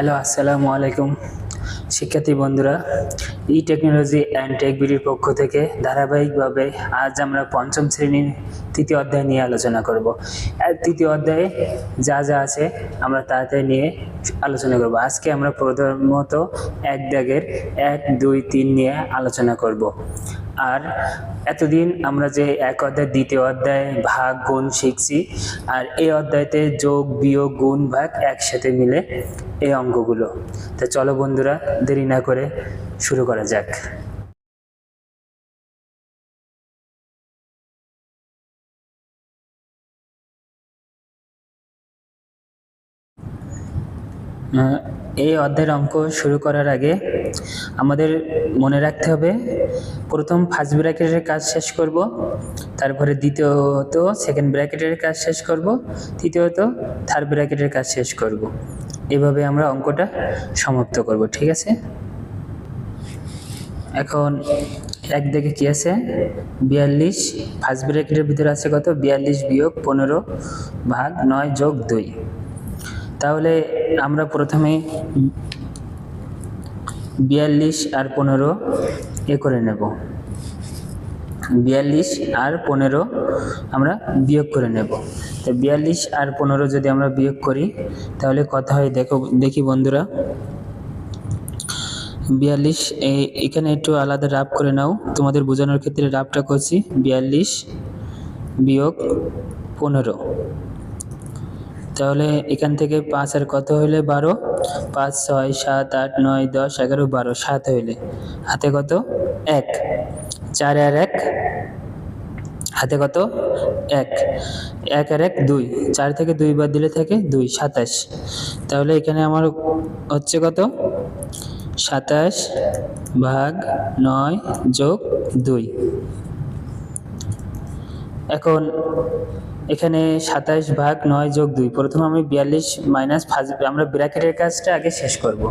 Hello, আসসালামু আলাইকুম। শিক্ষার্থী বন্ধুরা ই টেকনোলজি অ্যান্ড টেকবিডির পক্ষ থেকে ধারাবাহিকভাবে আজ আমরা পঞ্চম শ্রেণির তৃতীয় অধ্যায় নিয়ে আলোচনা করব। তৃতীয় অধ্যায়ে যা যা আছে আমরা তাড়াতাড়ি নিয়ে আলোচনা করব। আজকে আমরা প্রথমত এক দাগের এক, দুই, তিন নিয়ে আলোচনা করব। আর এতদিন আমরা যে এক অধ্যায়, দ্বিতীয় অধ্যায়, ভাগ, গুণ শিখছি, আর এই অধ্যায়তে যোগ, বিয়োগ, গুণ, ভাগ একসাথে মিলে এই অঙ্কগুলো তো চলো বন্ধুরা, দেরি না করে শুরু করা যাক। এই অধ্যায়ের অঙ্ক শুরু করার আগে আমাদের মনে রাখতে হবে, প্রথম ফার্স্ট ব্র্যাকেটের কাজ শেষ করব, তারপরে দ্বিতীয়ত সেকেন্ড ব্র্যাকেটের কাজ শেষ করব, তৃতীয়ত থার্ড ব্র্যাকেটের কাজ শেষ করব। এভাবে আমরা অঙ্কটা সমাপ্ত করব, ঠিক আছে? এখন এক দিকে কি আছে? বিয়াল্লিশ ফার্স্ট ব্র্যাকেটের ভিতরে আছে কত? বিয়াল্লিশ বিয়োগ পনেরো ভাগ নয় যোগ দুই। তাহলে আমরা প্রথমে বিয়াল্লিশ আর পনেরো এ করে নেব। বিয়াল্লিশ আর পনেরো আমরা বিয়োগ করে নেব। তো বিয়াল্লিশ আর পনেরো যদি আমরা বিয়োগ করি, তাহলে কথা হয় দেখো, দেখি বন্ধুরা। বিয়াল্লিশ এখানে একটু আলাদা রাফ করে নাও। তোমাদের বোঝানোর ক্ষেত্রে রাফটা করছি। বিয়াল্লিশ বিয়োগ পনেরো। তাহলে এখান থেকে পাঁচ আর কত হইলে বারো? পাঁচ, ছয়, সাত, আট, নয়, দশ, এগারো, বারো, সাত হইলে। হাতে কত? এক। চার আর এক? হাতে কত? এক। এক আর এক, দুই। চার থেকে দুই বাদ দিলে থাকে দুই, সাতাশ। তাহলে এখানে আমার হচ্ছে কত? সাতাশ ভাগ নয় যোগ দুই। এখন এখানে সাতাশ ভাগ নয় যোগ দুই। প্রথমে আমি বিয়াল্লিশ মাইনাস ফার্স্ট আমরা ব্র্যাকেটের কাজটা আগে শেষ করব।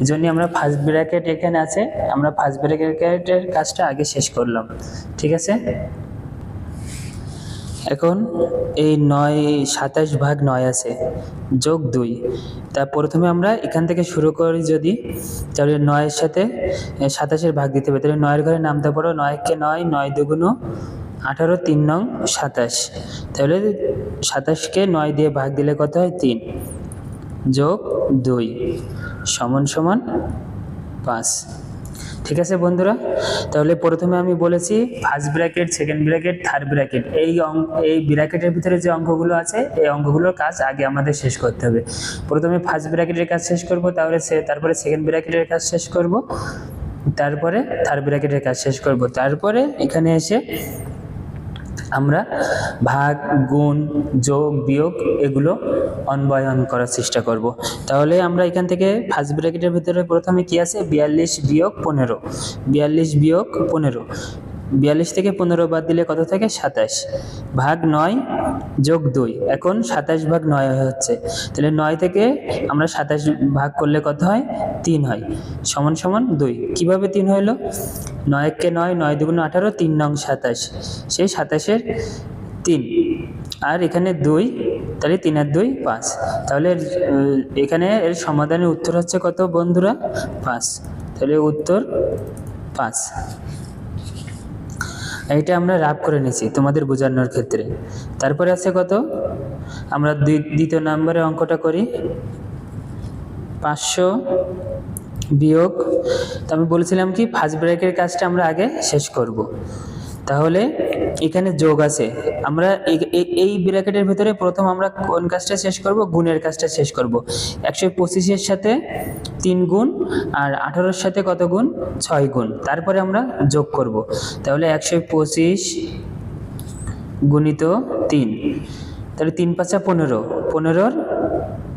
এই জন্য আমরা ফার্স্ট ব্র্যাকেট এখানে আছে, আমরা ফার্স্ট ব্র্যাকেটের কাজটা আগে শেষ করলাম। ঠিক আছে? এখন এই নয় সাতাশ ভাগ নয় আছে, যোগ দুই। তা প্রথমে আমরা এখান থেকে শুরু করি যদি, তাহলে নয়ের সাথে সাতাশের ভাগ দিতে হবে। তাহলে নয়ের ঘরে নামতে পারো, নয়কে নয় নয় দুগুণ আঠারো, তিন নং, সাতাশ। তাহলে সাতাশকে নয় দিয়ে ভাগ দিলে কত হয়? তিন। যোগ দুই। সমান সমান পাঁচ। ঠিক আছে বন্ধুরা? তাহলে প্রথমে আমি বলেছি first bracket second bracket third bracket এই অঙ্ক এই ব্র্যাকেটের ভিতরে যে অঙ্কগুলো আছে, এই অঙ্কগুলোর কাজ আগে আমাদের শেষ করতে হবে। প্রথমে ফার্স্ট ব্র্যাকেটের কাজ শেষ করব, তাহলে তারপরে সেকেন্ড ব্র্যাকেটের কাজ শেষ করব। তারপরে থার্ড ব্র্যাকেটের কাজ শেষ করব। তারপরে এখানে এসে আমরা ভাগ, গুণ, যোগ, বিয়োগ এগুলো অনবয়ন করার চেষ্টা করব। তাহলে আমরা এখান থেকে ফার্স্ট ব্র্যাকেটের ভিতরে প্রথমে কি আছে? বিয়াল্লিশ বিয়োগ পনেরো। বিয়াল্লিশ বিয়োগ পনেরো। বিয়াল্লিশ থেকে পনেরো বাদ দিলে কত থাকে? সাতাশ। ভাগ নয় যোগ দুই। এখন সাতাশ ভাগ নয় হয়ে হচ্ছে। তাহলে নয় থেকে আমরা সাতাশ ভাগ করলে কত হয়? তিন হয়। সমান সমান দুই। কীভাবে তিন হইল? নয়কে নয় নয় দুগুণ আঠারো, তিন নং সাতাশ। সেই সাতাশের তিন। আর এখানে দুই, তাহলে তিন আর দুই, পাঁচ। তাহলে এখানে এর সমাধানের উত্তর হচ্ছে কত বন্ধুরা? পাঁচ। তাহলে উত্তর পাঁচ। এইটা আমরা রাফ করে নিয়েছি তোমাদের বোঝানোর ক্ষেত্রে। তারপরে আছে কত? আমরা দ্বিতীয় নম্বরে অঙ্কটা করি। পাঁচশো বিয়োগ, তো আমি বলেছিলাম কি ফার্স্ট ব্রেকের কাজটা আমরা আগে শেষ করব। তাহলে এখানে যোগ আছে। আমরা এই- ব্র্যাকেটের ভিতরে প্রথম আমরা কোন কাজটা শেষ করব? গুণের কাজটা শেষ করব। একশো পঁচিশের সাথে তিন গুণ আর আঠারোর সাথে কত গুণ? ছয় গুণ। তারপরে আমরা যোগ করব। তাহলে একশো পঁচিশ গুণিত তিন। তাহলে তিন পাঁচা পনেরো। পনেরোর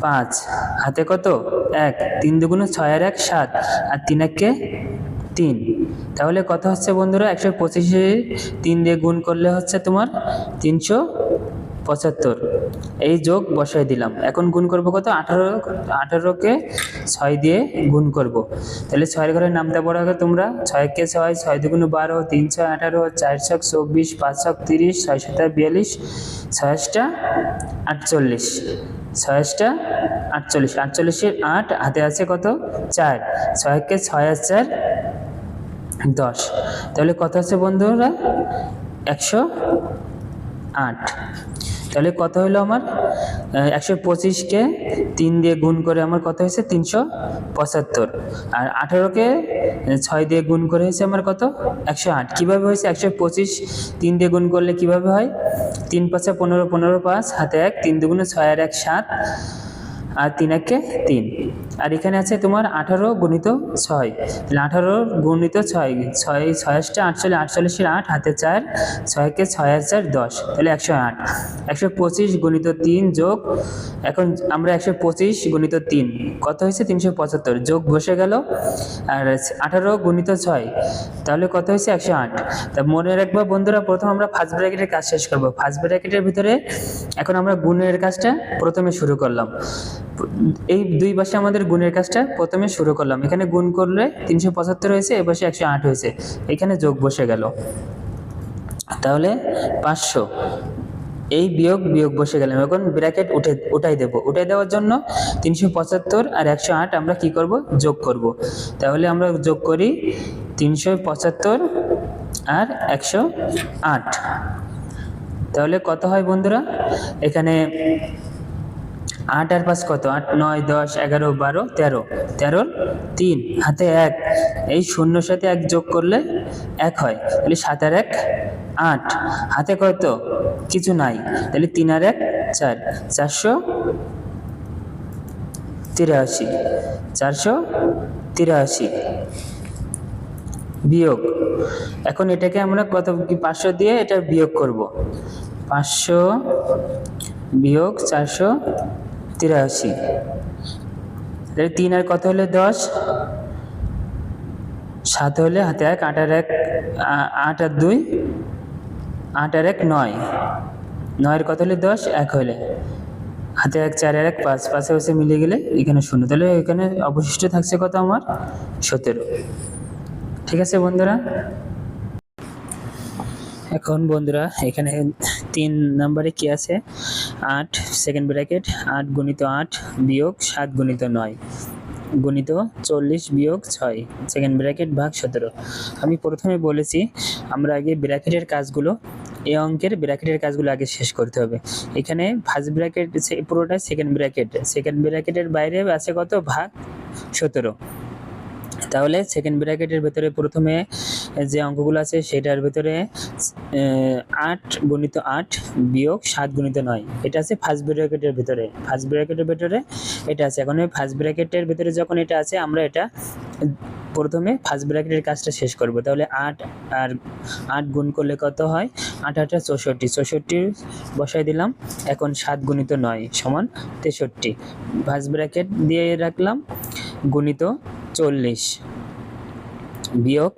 পাঁচ। হাতে কত? এক। তিন দুগুণ ছয় আর এক, সাত। আর তিন এককে তিন। তাহলে কত হচ্ছে বন্ধুরা? একশো পঁচিশে তিন দিয়ে গুণ করলে হচ্ছে তোমার তিনশো পঁচাত্তর। এই যোগ বসাই দিলাম। এখন গুণ করব কত? আঠারো, আঠারোকে ছয় দিয়ে গুণ করব। তাহলে ছয়ের ঘরে নামতে পড়া হবে তোমরা। ছয়কে ছয় ছয় দুগুণ বারো, তিন ছয় আঠারো, চার ছক চব্বিশ, পাঁচ ছক তিরিশ, ছয় সাত বিয়াল্লিশ ছয়টা আটচল্লিশ। ছয়াশটা আটচল্লিশ। আটচল্লিশের আট, হাতে আছে কত? চার। ছয়কে ছয় আর চার দশ। তাহলে কত আছে বন্ধুরা? একশো আট। তাহলে কত হলো আমার? একশো পঁচিশকে তিন দিয়ে গুণ করে আমার কত হয়েছে? তিনশো পঁচাত্তর। আর আঠারোকে ছয় দিয়ে গুণ করে হয়েছে আমার কত? একশো আট। কীভাবে হয়েছে? একশো পঁচিশ তিন দিয়ে গুণ করলে কীভাবে হয়? তিন পাঁচে পনেরো পনেরো পাঁচ, হাতে এক, তিন দুগুণে ছয় আর এক, সাত। আর তিন একে তিন। আর এখানে আছে তোমার আঠারো গুণিত ছয়। তাহলে আঠারো গুণিত ছয় ছয় ছয়াশটা আটচল্লিশ আটচল্লিশের আট, হাতে চার ছয়কে ছয় চার, দশ। তাহলে একশো আট। একশো পঁচিশ গুণিত তিন যোগ, এখন আমরা একশো পঁচিশ গুণিত তিন। কত হয়েছে? তিনশো পঁচাত্তর। যোগ বসে গেল। আর আঠারো গুণিত ছয়, তাহলে কত হয়েছে? একশো আট। তা মনে রাখব বন্ধুরা, প্রথম আমরা ফার্স্ট ব্র্যাকেটের কাজ শেষ করব। ফার্স্ট ব্র্যাকেটের ভিতরে এখন আমরা গুণের কাজটা প্রথমে শুরু করলাম। এই দুই পাশে আমাদের গুণের কাজটা প্রথমে শুরু করলাম। এখানে গুণ করলে তিনশো পঁচাত্তর হয়েছে এ পাশে একশো আট হয়েছে। এখানে যোগ বসে গেল। তাহলে পাঁচশো। এই বিয়োগ বিয়োগ বসে গেলাম। এখন ব্র্যাকেট উঠে, উঠাই দেব। উঠাই দেওয়ার জন্য তিনশো পঁচাত্তর আর একশো আট আমরা কি করব? যোগ করব। তাহলে আমরা যোগ করি তিনশো পঁচাত্তর আর একশো আট। তাহলে কত হয় বন্ধুরা? এখানে আট আর পাঁচ কত? আট, নয়, দশ, এগারো, বারো, তেরো। তেরোর তিন, হাতে এক। এই শূন্যর সাথে এক যোগ করলে এক হয়। তাহলে সাত আর এক, আট। হাতে কত? কিছু নাই। তাহলে তিন আর এক, চার। চারশো তিরাশি। চারশো তিরাশি বিয়োগ। এখন এটাকে আমরা কত পাঁচশো দিয়ে এটা বিয়োগ করব? পাঁচশো বিয়োগ চারশো তিরাশি তাহলে তিন আর কত হলে দশ? সাত হলে হাতে এক, আট আর এক আট আর দুই, আট আর এক নয়। নয়ের কত হলে দশ? এক হলে। হাতে এক, চার এক, পাঁচ পাশে পাশে মিলে গেলে এখানে শূন্য। তাহলে এখানে অবশিষ্ট থাকছে কত আমার? সতেরো। ঠিক আছে বন্ধুরা? এখন বন্ধুরা, এখানে তিন নম্বরে কি আছে? আট সেকেন্ড ব্র্যাকেট আট গুণিত আট বিয়োগ সাত গুণিত নয়। গুণিত চল্লিশ বিয়োগ ছয় সেকেন্ড ব্র্যাকেট ভাগ সতেরো। আমি প্রথমে বলেছি, আমরা আগে ব্র্যাকেটের কাজগুলো, এই অঙ্কের ব্র্যাকেটের কাজগুলো আগে শেষ করতে হবে। এখানে ফার্স্ট ব্র্যাকেট পুরোটা সেকেন্ড ব্র্যাকেট সেকেন্ড ব্র্যাকেটের বাইরে আছে কত? ভাগ সতেরো। তাহলে সেকেন্ড ব্র্যাকেটের ভেতরে প্রথমে যে অঙ্কগুলো আছে সেটার ভেতরে আট গুণিত আট বিয়োগ সাত গুণিত নয়। এটা আছে ফার্স্ট ব্র্যাকেটের ভেতরে। ফার্স্ট ব্র্যাকেটের ভেতরে এটা আছে। এখন ওই ফার্স্ট ব্র্যাকেটের ভেতরে যখন এটা আছে, আমরা এটা প্রথমে ফার্স্ট ব্র্যাকেটের কাজটা শেষ করব। তাহলে আট আর আট গুণ করলে কত হয়? আট আটটা চৌষট্টি। চৌষট্টি বসাই দিলাম। এখন সাত গুণিত নয় সমান তেষট্টি। ফার্স্ট ব্র্যাকেট দিয়ে রাখলাম। গুণিত চল্লিশ। বিয়োগ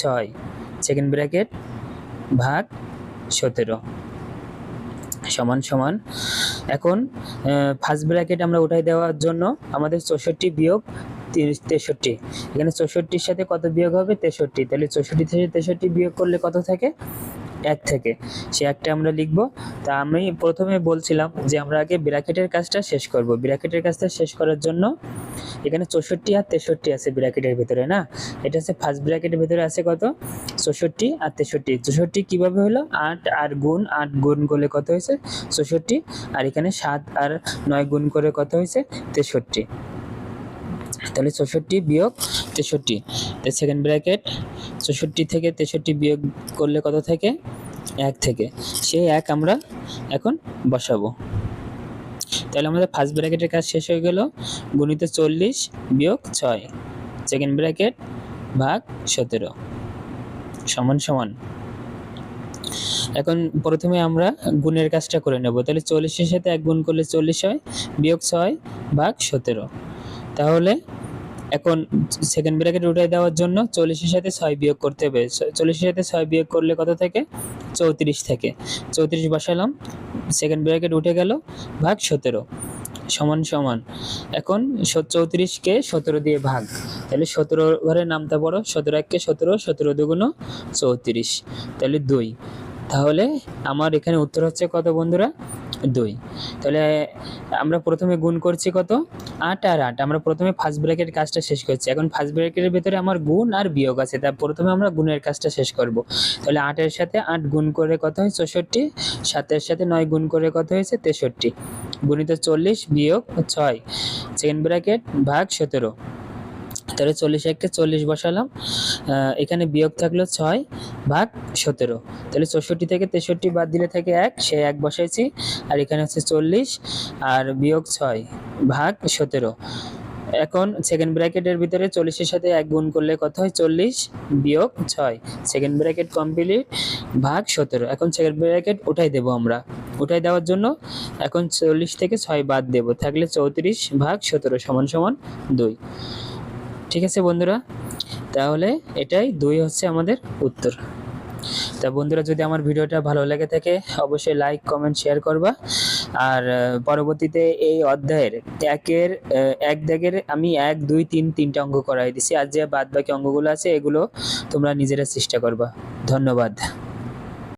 ছয় সেকেন্ড ব্র্যাকেট ভাগ সতেরো। সমান সমান। এখন ফার্স্ট ব্র্যাকেট আমরা উঠাই দেওয়ার জন্য আমাদের চৌষট্টি বিয়োগ তিরিশ, তেষট্টি। এখানে চৌষট্টির সাথে কত বিয়োগ হবে? তেষট্টি। তাহলে চৌষট্টি থেকে তেষট্টি বিয়োগ করলে কত থাকে? এক থেকে। সে একটা আমরা লিখব। তা আমি প্রথমে বলছিলাম যে আমরা আগে ব্র্যাকেটের কাজটা শেষ করব। ব্র্যাকেটের কাজটা শেষ করার জন্য এখানে চৌষট্টি আর তেষট্টি আছে ব্র্যাকেটের ভিতরে, না? এটা হচ্ছে ফার্স্ট ব্র্যাকেটের ভিতরে আছে কত? চৌষট্টি আর তেষট্টি। চৌষট্টি কীভাবে হলো? আট আর গুণ, আট গুণ করলে কত হয়েছে? চৌষট্টি। আর এখানে সাত আর নয় গুণ করে কত হয়েছে? তেষট্টি। তাহলে চৌষট্টি বিয়োগ তেষট্টি। সেকেন্ড ব্র্যাকেট চৌষট্টি থেকে তেষট্টি বিয়োগ করলে কত থেকে? এক থেকে। সেই এক আমরা এখন বসাবো। তাহলে আমাদের ফার্স্ট ব্র্যাকেটের কাজ শেষ হয়ে গেল। গুণিত চল্লিশ বিয়োগ ছয়। সেকেন্ড ব্র্যাকেট ভাগ সতেরো। সমান সমান। এখন প্রথমে আমরা গুণের কাজটা করে নেব। তাহলে চল্লিশের সাথে এক গুণ করলে চল্লিশ হয়। বিয়োগ ছয় ভাগ সতেরো। তাহলে এখন সেকেন্ড ব্র্যাকেট উঠে দেওয়ার জন্য চল্লিশের সাথে ছয় বিয়োগ করতে হবে। চল্লিশের সাথে ছয় বিয়োগ করলে কত থেকে? চৌত্রিশ থেকে। চৌত্রিশ বসালাম। সেকেন্ড ব্র্যাকেট উঠে গেল, ভাগ সতেরো। সমান সমান। এখন চৌত্রিশকে সতেরো দিয়ে ভাগ। তাহলে সতেরো ঘরে নামতে পারো সতেরো এককে সতেরো সতেরো দুগুণ চৌত্রিশ। তাহলে দুই। তাহলে আমার এখানে উত্তর হচ্ছে কত বন্ধুরা? দুই। তাহলে আমরা প্রথমে গুণ করছি কত? আট আর আট। আমরা প্রথমে ফার্স্ট ব্র্যাকেট কাজটা শেষ করছি। এখন ফার্স্ট ব্র্যাকেটের ভিতরে আমার গুণ আর বিয়োগ আছে। তা প্রথমে আমরা গুণের কাজটা শেষ করব। তাহলে আটের সাথে আট গুণ করে কত হয়? চৌষট্টি। সাতের সাথে নয় গুণ করে কত হয়েছে? তেষট্টি। গুণিত চল্লিশ বিয়োগ ছয়। সেকেন্ড ব্র্যাকেট ভাগ সতেরো। তাহলে চল্লিশ একটা চল্লিশ বসালাম। এখানে বিয়োগ থাকল ছয় ভাগ সতেরো। তাহলে চৌষট্টি থেকে তেষট্টি বাদ দিলে থাকে এক, সে এক বসাইছি। আর এখানে হচ্ছে চল্লিশ, আর বিয়োগ ছয় ভাগ সতেরো। এখন সেকেন্ড ব্র্যাকেটের ভিতরে চল্লিশের সাথে এক গুণ করলে কত হয়? চল্লিশ বিয়োগ ছয়। সেকেন্ড ব্র্যাকেট কমপ্লিট ভাগ সতেরো। এখন সেকেন্ড ব্র্যাকেট উঠাই দেবো আমরা। উঠাই দেওয়ার জন্য এখন চল্লিশ থেকে ছয় বাদ দেবো। থাকলে চৌত্রিশ ভাগ সতেরো সমান সমান দুই। ঠিক আছে বন্ধুরা? তাহলে এটাই দুই হচ্ছে আমাদের উত্তর। তা বন্ধুরা, যদি আমার ভিডিওটা ভালো লেগে থাকে, অবশ্যই লাইক কমেন্ট শেয়ার করবা। আর পরবর্তীতে এই অধ্যায়ের একের এক দাগের আমি এক, দুই, তিন, তিনটা অঙ্গ করাই দিছি। আর যে বাদ বাকি অঙ্গগুলো আছে, এগুলো তোমরা নিজেরা চেষ্টা করবা। ধন্যবাদ।